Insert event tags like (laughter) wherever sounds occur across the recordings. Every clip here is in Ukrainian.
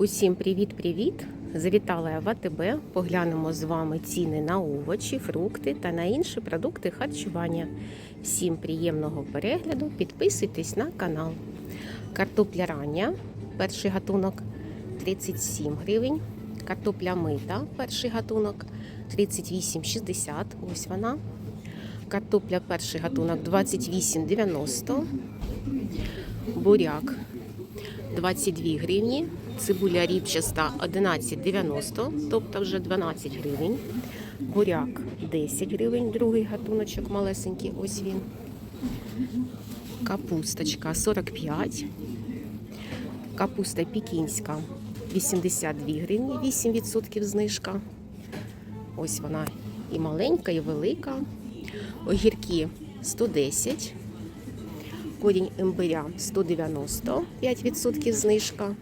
Усім привіт-привіт! Завітала я в АТБ. Поглянемо з вами ціни на овочі, фрукти та на інші продукти харчування. Всім приємного перегляду. Підписуйтесь на канал. Картопля рання, перший гатунок 37 гривень. Картопля мита, перший гатунок 38,60. Ось вона. Картопля перший гатунок 28,90. Буряк 22 гривні. Цибуля ріпчаста 11,90, тобто вже 12 гривень. Буряк 10 гривень, другий гатуночок малесенький, ось він. Капусточка 45. Капуста пікінська 82 гривні, 8% знижка. Ось вона і маленька, і велика. Огірки 110. Корінь імбиря 190, 5% знижка.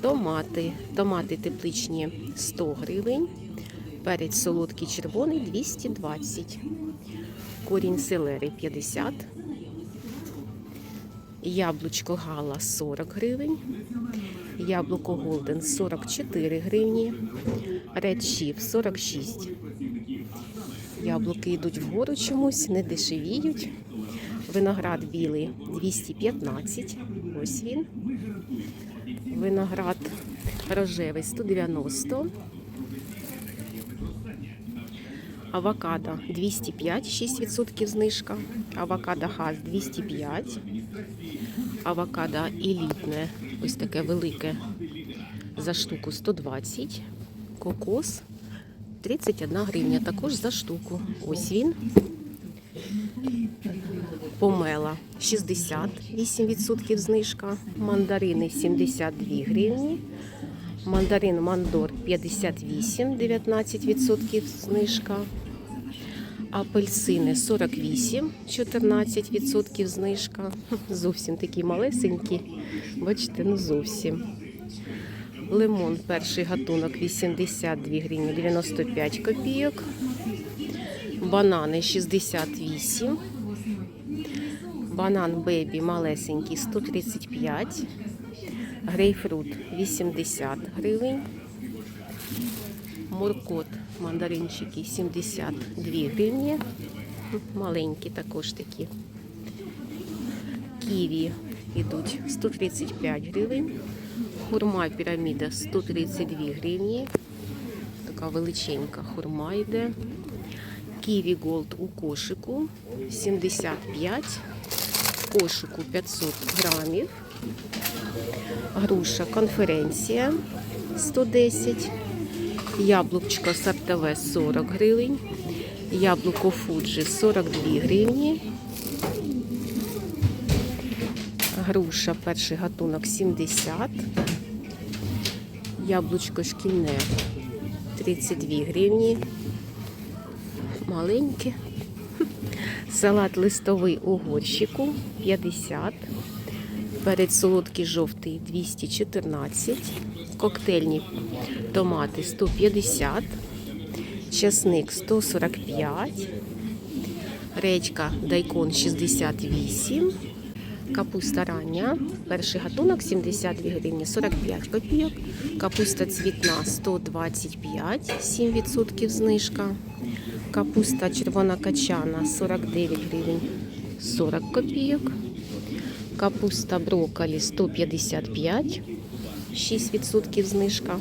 Томати. Томати тепличні 100 гривень. Перець солодкий червоний 220. Корінь селери 50. Яблучко гала 40 гривень. Яблуко голден 44 гривні. Редшів 46. Яблуки йдуть вгору чомусь, не дешевіють. Виноград білий 215. Ось він. Виноград рожевий 190. Авокадо 205, 6% знижка. Авокадо хас 205. Авокадо елітне, ось таке велике за штуку 120. Кокос 31 гривня, також за штуку. Ось він. Помела 68% знижка. Мандарини 72 гривні. Мандарин Мандор 58, 19% знижка. Апельсини 48, 14% знижка. (laughs) Зовсім такі малесенькі. Бачите, ну зовсім. Лимон перший гатунок 82 гривні 95 копійок. Банани 68. Банан бебі малесенький 135. Грейпфрут 80 гривень. Моркот мандаринчики 72 гривні. Маленькі також такі. Ківі йдуть 135 гривень. Хурма піраміда 132 гривні. Така величенька хурма йде. Ківі Голд у кошику 75, в кошику 500 грамів. Груша конференція 110, яблучко сортове 40 гривень, яблуко фуджі 42 гривні. Груша перший гатунок 70, яблучко шкільне 32 гривні маленьке. Салат листовий у горщику 50. Перець солодкий жовтий 214. Коктейльні томати 150. Часник 145. Редька дайкон 68. Капуста рання. Перший гатунок 72 гривні 45 копійок. Капуста цвітна 125, 7% знижка. Капуста червона качана 49 гривень 40 копійок. Капуста брокколі 155, 6% знижка.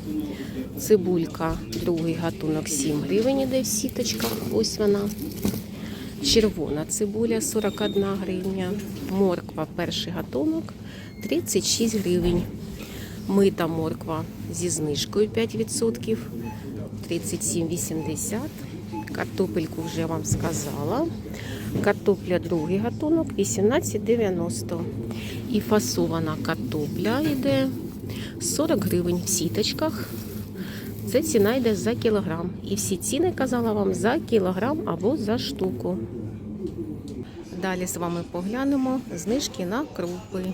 Цибулька, другий гатунок 7 гривень, іде в сіточках. Ось вона. Червона цибуля 41 гривня. Морква перший гатунок 36 гривень. Мита морква зі знижкою 5%. 37,80. Картопельку вже вам сказала. Картопля другий гатунок 18,90. І фасована картопля йде 40 гривень в сіточках. Це ціна йде за кілограм. І всі ціни казала вам за кілограм або за штуку. Далі з вами поглянемо знижки на крупи.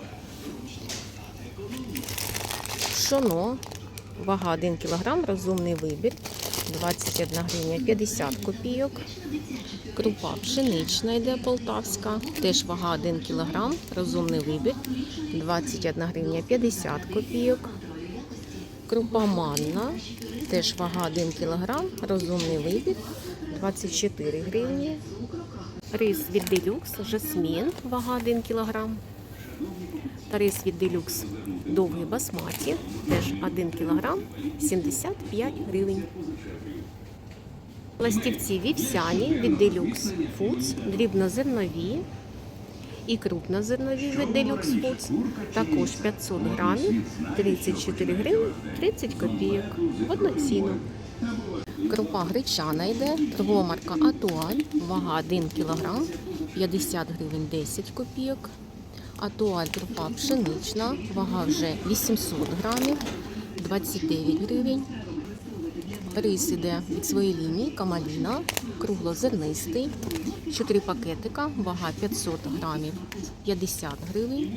Пшоно, вага 1 кг, розумний вибір. 21 гривня 50 копійок. Крупа пшенична йде полтавська. Теж вага 1 кг, розумний вибір. 21 гривня 50 копійок. Крупа манна, теж вага 1 кг, розумний вибір 24 гривні. Рис від делюкс, жасмін, вага 1 кг. Та рис від делюкс довгий басматі, теж 1 кг, 75 гривень. Пластівці вівсяні від Deluxe Foods, дрібнозернові і крупнозернові від Deluxe Foods, також 500 грамів, 34 гривні 30 копійок одну ціну. Крупа гречана йде, торгова марка Атуаль, вага 1 кг, 50 гривень 10 копійок. Атуаль крупа пшенична, вага вже 800 грамів, 29 гривень. Рис іде від своєї лінії, камаліна, круглозернистий, 4 пакетика, вага 500 грамів, 50 гривень.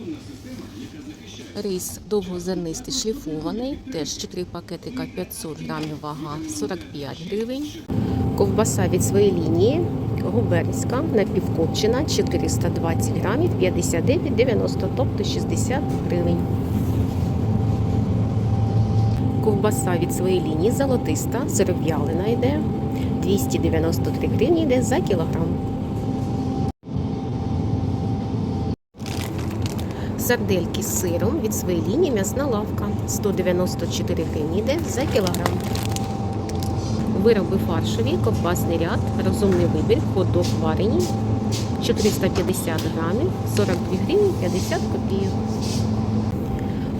Рис довгозернистий шліфований, теж 4 пакетика 500 грамів, вага 45 гривень. Ковбаса від своєї лінії, губерська, напівкопчена, 420 грамів, 59,90, тобто 60 гривень. Ковбаса від своєї лінії золотиста, сиров'ялина йде. 293 гривні йде за кілограм. Сардельки з сиром від своєї лінії м'ясна лавка. 194 гривні йде за кілограм. Вироби фаршові, ковбасний ряд, розумний вибір, хот-дог варені. 450 грамів, 42 гривні 50 копійок.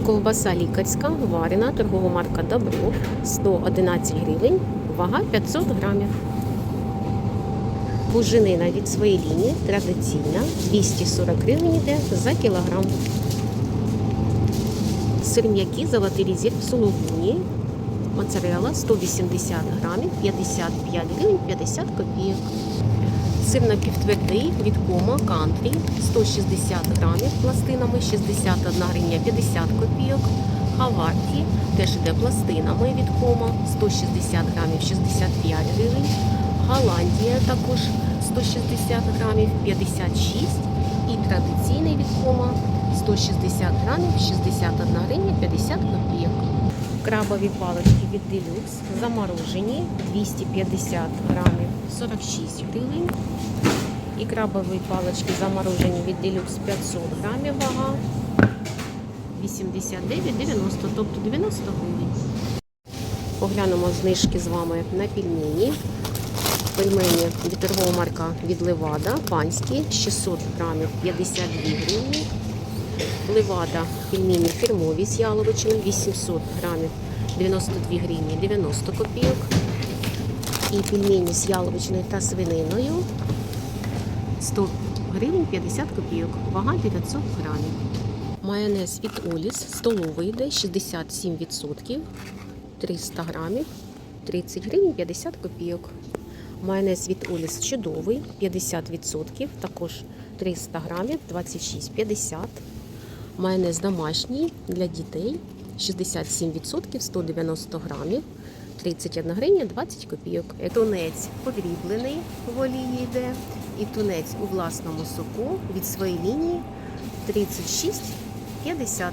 Ковбаса лікарська, варена, торгова марка Добров, 111 гривень, вага 500 грамів. Буженина від своєї лінії традиційна, 240 гривень йде за кілограм. Сир м'який золотий резерв в сулугуні. Моцарелла 180 грамів, 55 гривень 50 копійок. Сир напівтвердий від кома кантрі 160 грамів пластинами 61 гривня 50 копійок. Хаварті теж йде пластинами від кома 160 грамів 65 гривень. Голландія також 160 грамів 56 і традиційний від кома 160 грамів 61 гривня 50 копійок. Крабові палички від Deluxe заморожені 250 грамів 46 гривень. І крабові палички заморожені від Deluxe 500 грамів вага 89,90, тобто 90 гривень. Поглянемо знижки з вами на пельмені. Пельмені від марка від Левада, панські 600 грамів 52 гривні. Левада пельмені фірмові з яловичиною 800 грамів 92 гривні 90 копійок. І пельмені з яловичиною та свининою 100 гривень 50 копійок. Вага 900 грамів. Майонез від Оліс столовий йде 67%, 300 грамів, 30 гривень 50 копійок. Майонез від Оліс чудовий, 50%, також 300 грамів, 26,50. Майонез домашній для дітей 67%, 190 грамів, 31 гривня 20 копійок. Тунець подріблений в олії йде. І тунець у власному соку від своєї лінії 36,50.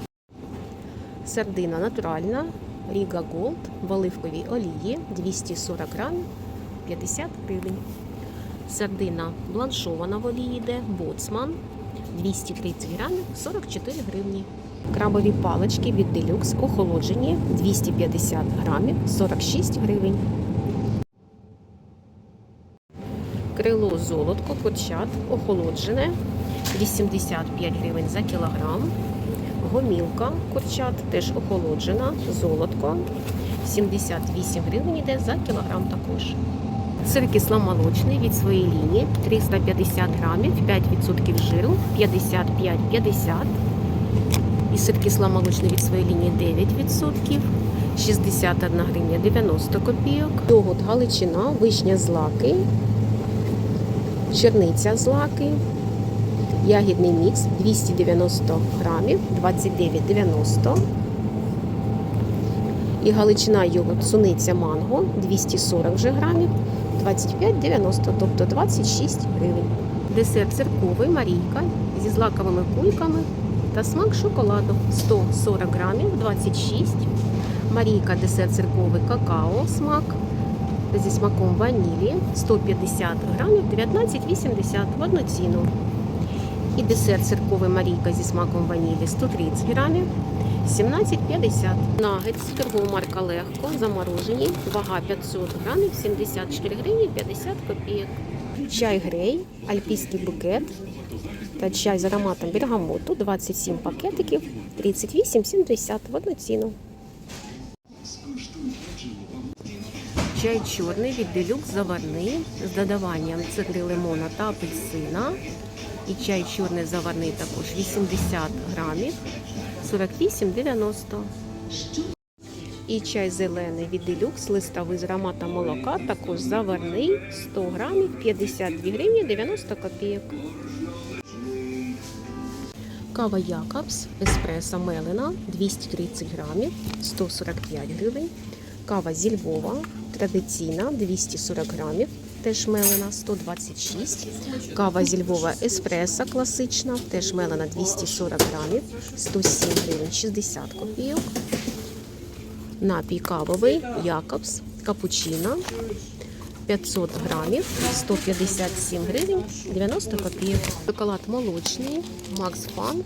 Сардина натуральна, Ріга Голд в оливковій олії 240 грамів 50 гривень. Сардина бланшована в олії йде, боцман 230 грамів 44 гривні. Крабові палички від Deluxe охолоджені 250 грамів 46 гривень. Крило золотко курчат охолоджене 85 гривень за кілограм. Гомілка курчат теж охолоджена, золотко 78 гривень йде за кілограм також. Сир кисломолочний від своєї лінії 350 грамів, 5% жиру, 55,50. І сир кисломолочний від своєї лінії 9%, 61 гривня 90 копійок. Йогурт Галичина, вишня злаки, черниця злаки, ягідний мікс 290 грамів, 29,90. І галичина йогурт суниця манго 240 вже грамів, 25,90, тобто 26 гривень. Десерт цирковий Марійка зі злаковими кульками та смак шоколаду 140 грамів, 26. Марійка десерт цирковий какао смак зі смаком ванілі 150 грамів 19,80 в одну ціну. І десерт цирковий Марійка зі смаком ванілі 130 грамів 17,50. Нагетс торгова марка Легко заморожені. Вага 500 грамів 74 гривні 50 копійок. Чай грей, альпійський букет та чай з ароматом бергамоту 27 пакетиків 38,70 в одну ціну. Чай чорний від делюкс заварний з додаванням цедри лимона та апельсина. І чай чорний заварний також 80 грамів 48,90. І чай зелений від делюкс листовий з ароматом молока також заварний 100 грамів 52 гривні 90 копійок. Кава Якобс еспресо Мелена 230 грамів 145 гривень. Кава зі Львова традиційна 240 грамів, теж мелена 126. Кава зі Львова еспресо класична, теж мелена 240 грамів 107 гривень 60 копійок. Напій кавовий Якобс капучино 500 грамів 157 гривень 90 копійок. Шоколад молочний Макс Фан.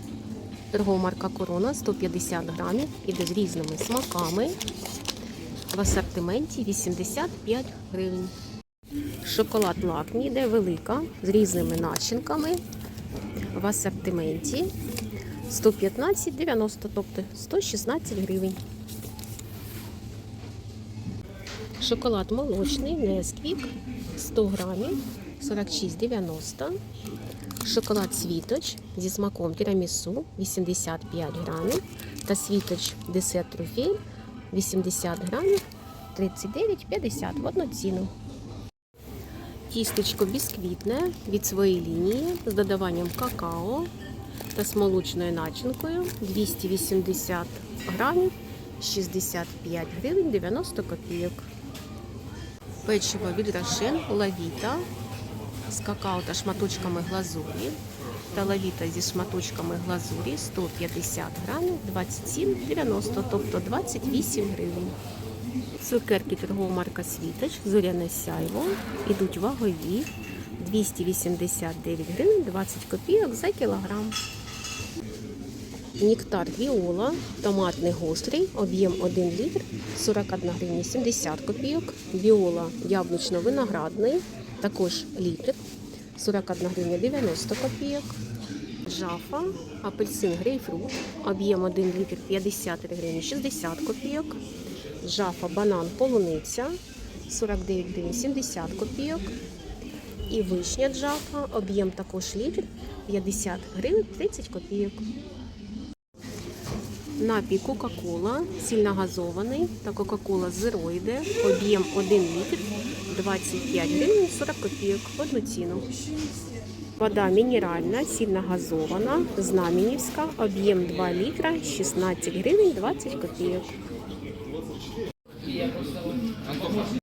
Торгова марка Корона 150 грамів. Іде з різними смаками. В асортименті 85 гривень. Шоколад лакмі йде велика з різними начинками. В асортименті 115,90, тобто 116 гривень. Шоколад молочний Несквік 100 грамів 46,90. Шоколад світоч зі смаком тірамісу 85 грамів. Та світоч десерт труфель 80 грамів 39,50 в одну ціну. Тістечко бісквітне від своєї лінії з додаванням какао та з молочною начинкою 280 грамів 65 гривень 90 копійок. Печиво від Рошен Лавіта з какао та шматочками глазурі. Та лавіта зі шматочками глазурі 150 грамів 27,90, тобто 28 гривень. Цукерки торгова марка Світоч, зоряне сяйво. Ідуть вагові 289 гривень 20 копійок за кілограм. Нектар Віола, томатний гострий, об'єм 1 літр, 41 гривня 70 копійок. Віола яблучно-виноградний, також літр, 41 гривня 90 копійок. Жафа, апельсин грейпфрут, об'єм 1 літр 53 гривні 60 копійок. Жафа банан полуниця 49 гривень 70 копійок. І вишня джафа, об'єм також літр 50 гривень 30 копійок. Напій Кока-Кола, сильногазований та Кока-Кола йде, об'єм 1 літр 25 гривень 40 копійок одну ціну. Вода мінеральна, сильногазована, знаменівська, об'єм 2 літра 16 гривень 20 копійок.